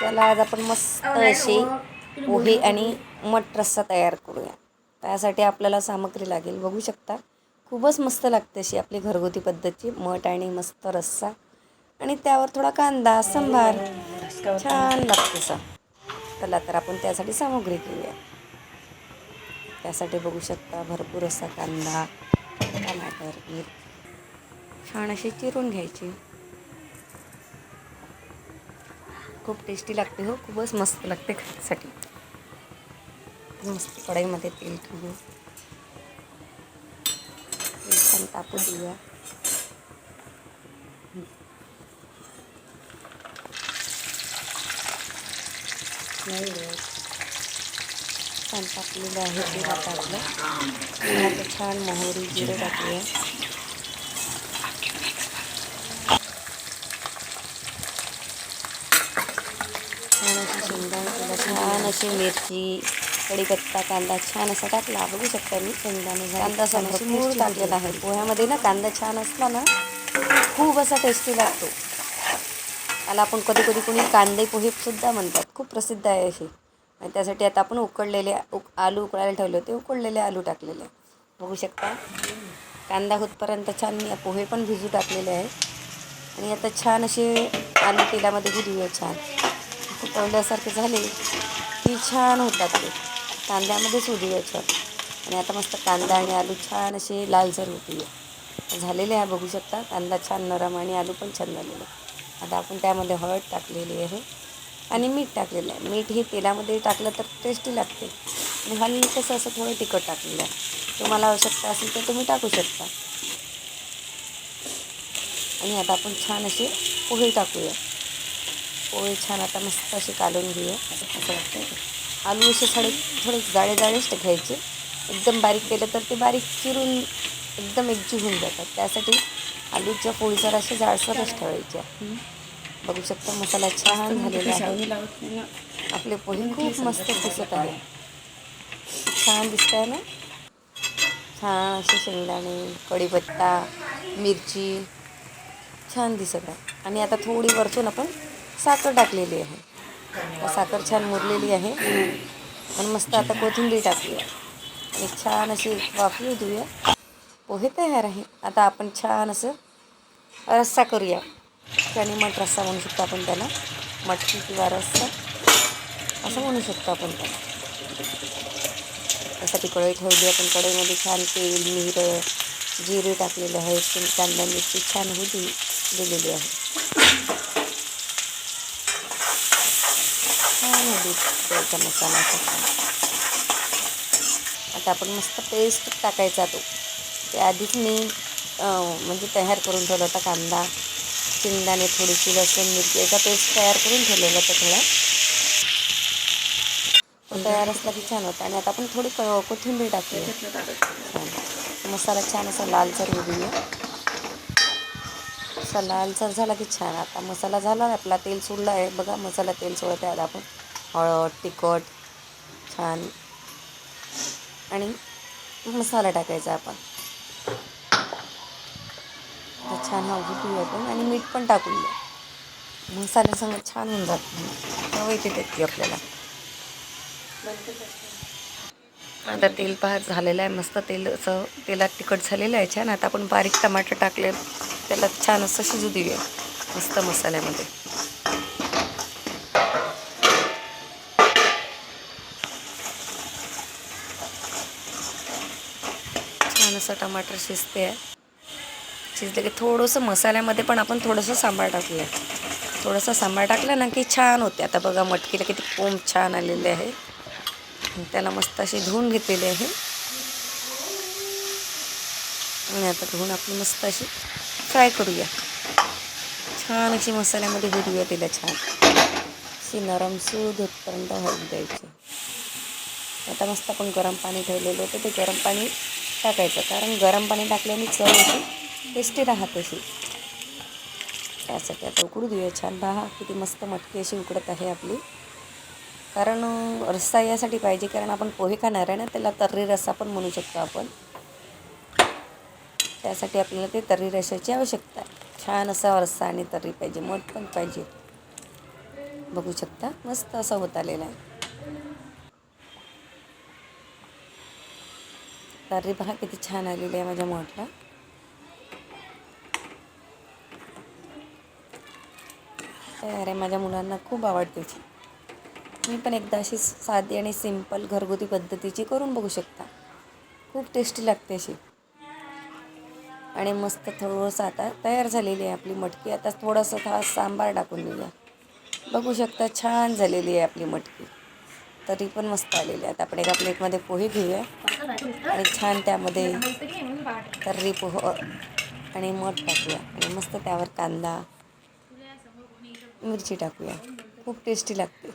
चला आज आपण मस्त असे पोहे आणि मट रस्सा तयार करूया. त्यासाठी आपल्याला सामग्री लागेल. बघू शकता. खूपच मस्त लागते अशी आपली घरगुती पद्धतची मठ आणि मस्त रस्सा. आणि त्यावर थोडा कांदा संभार छान लागते सा चला तर आपण त्यासाठी सामग्री घेऊया. त्यासाठी बघू शकता भरपूर असा कांदा टमाटर मीठ छान अशी चिरून घ्यायची. खूप टेस्टी लागते हो खूपच मस्त लागते खाण्यासाठी. मस्त कढईमध्ये तेल ठेवू छान तापू देऊया. हो. छान तापलेलं आहे तेल आता छान मोहरी जिरं टाकूया छान अशी शेंगदाणे केलं अशी मिरची कढीपत्ता कांदा छान असा टाकला. बघू शकता मी शेंगदाणे कांदा मूळ टाकलेला आहे. पोह्यामध्ये ना कांदा छान असला ना खूप असा टेस्टी लागतो. त्याला आपण कधी कधी कोणी कांदे पोहे सुद्धा म्हणतात. खूप प्रसिद्ध आहे असे आणि त्यासाठी आता आपण उकडलेले उक आलू उकळायला ठेवले होते. उकडलेले आलू टाकलेले. बघू शकता. कांदा होतपर्यंत छान मी पोहे पण भिजू टाकलेले आहे आणि आता छान असे आलू तेलामध्ये भिजूया छान. फुटवल्यासारखे झाले. किती छान होतात ते. कांद्यामध्येच उडूया छान आणि आता मस्त कांदा आणि आलू छान असे लालसर होते झालेले आहे बघू शकता. कांदा छान नरम आणि आलू पण छान झालेले. आता आपण त्यामध्ये हळद टाकलेली आहे आणि मीठ टाकलेलं आहे. मीठ हे तेलामध्ये टाकलं तर टेस्टी लागते. आणि हलकंसं असं थोडं तिखट टाकलेलं आहे. तुम्हाला आवश्यकता असेल तर तुम्ही टाकू शकता. आणि आता आपण छान असे पोहे टाकूया. पोहे छान आता मस्त असे काढून घेऊया. असं वाटतं आलू असे थोडे थोडे जाळे जाळेच घ्यायचे. एकदम बारीक केलं तर ते बारीक चिरून एकदम एकजीव होऊन जातात. त्यासाठी आलूच्या पोळीसर असे जाडसरच ठेवायच्या. बघू शकता मसाला छान झालेला आहे. आपले पोहे खूप मस्त दिसत आहे. छान दिसत आहे ना? छान असे शेंगदाणे कढीपत्ता मिरची. छान दिसत आहे. आणि आता थोडी वरतून आपण साखर टाकलेली आहे. साखर छान मुरलेली आहे. आणि मस्त आता कोथिंबीर टाकूया आणि छान अशी वाफली देऊया पोहे तयार आहे. आता आपण छान असं रस्सा करूया. त्याने मठ रस्सा म्हणू शकतो आपण त्याला. मटकी किंवा रस्सा. असं म्हणू शकतो आपण त्याला. त्यासाठी कढई ठेवली आपण कढईमध्ये छान तेल मिरं जिरे टाकलेले आहे कांदा मिरची छान होऊ दिलेली आहे. द्यायचा मसाला आता आपण मस्त पेस्ट टाकायचा तो. ते आधीच मी म्हणजे तयार करून ठेवला होता कांदा शेंगदाणे थोडीशी लसूण मिरची याचा पेस्ट तयार करून ठेवलेला होता थोडा. तयार असला की छान होता. आणि आता आपण थोडी कोथिंबीर टाकली मसाला छान असा लालसर होऊ देऊया. असा लालसर झाला की छान. आता मसाला झाला आपला तेल सोडला आहे. बघा मसाला तेल सोडत आहे आता आपण. हळद तिखट छान. आणि मसाला टाकायचा आपण. छान हा घेऊया आपण आणि मीठ पण टाकून द्या. मसाल्यासंग छान होऊन जात. हवं येते त्याची आपल्याला. आता तेल पहा झालेलं आहे मस्त. तेल असं तेलात तिखट झालेलं आहे छान. आता आपण बारीक टमाटर टाकले. त्याला छान असं शिजू देऊया. मस्त मसाल्यामध्ये. थोडंसं टमाटर शिजते आहे शिजलं की थोडंसं मसाल्यामध्ये पण आपण थोडंसं सांबार आहे थोडंसं सांबार टाकलं ना की छान होते. आता बघा मटकीला किती कोंब छान आलेले आहे. त्याला मस्त अशी धुवून घेतलेली आहे. आणि आता धुवून आपण मस्त अशी फ्राय करूया. छान अशी मसाल्यामध्ये होऊया तिला छान. अशी नरम सूद होतपर्यंत हळद द्यायची. आता मस्त आपण गरम पाणी ठेवलेलं होतं. ते गरम पाणी टाकायचं. कारण गरम पाणी टाकल्याने चव येते. टेस्टी राहत अशी. त्यासाठी आता उकडू देऊया छान. पहा किती मस्त मटकी अशी उकडत आहे आपली. कारण रस्सा यासाठी पाहिजे. कारण आपण पोहे खाणार आहे ना त्याला तर्री रस्सा पण म्हणू शकतो आपण. त्यासाठी आपल्याला ते तर्री रशाची आवश्यकता आहे. छान असा रस्सा आणि तर्री पाहिजे. मठ पण पाहिजे. बघू शकता. मस्त असं होत आलेलं आहे. तर्री पहा किती छान आलेली आहे माझ्या मोठला तयार आहे माझ्या मुलांना खूप आवडते मी पण एकदा अशी साधी आणि सिंपल घरगुती पद्धतीची करून बघू शकता. खूप टेस्टी लागते अशी. आणि मस्त थोडंसं आता तयार झालेली आहे आपली मटकी. आता थोडंसं हा सांबार टाकून दिला बघू शकता छान झालेली आहे आपली मटकी. तरी पण मस्त आलेली आहे आता आपण एका प्लेटमध्ये पोहे घेऊया. आणि छान त्यामध्ये तर्री पोह आणि मध टाकूया. आणि मस्त त्यावर कांदा मिरची टाकूया. खूप टेस्टी लागते.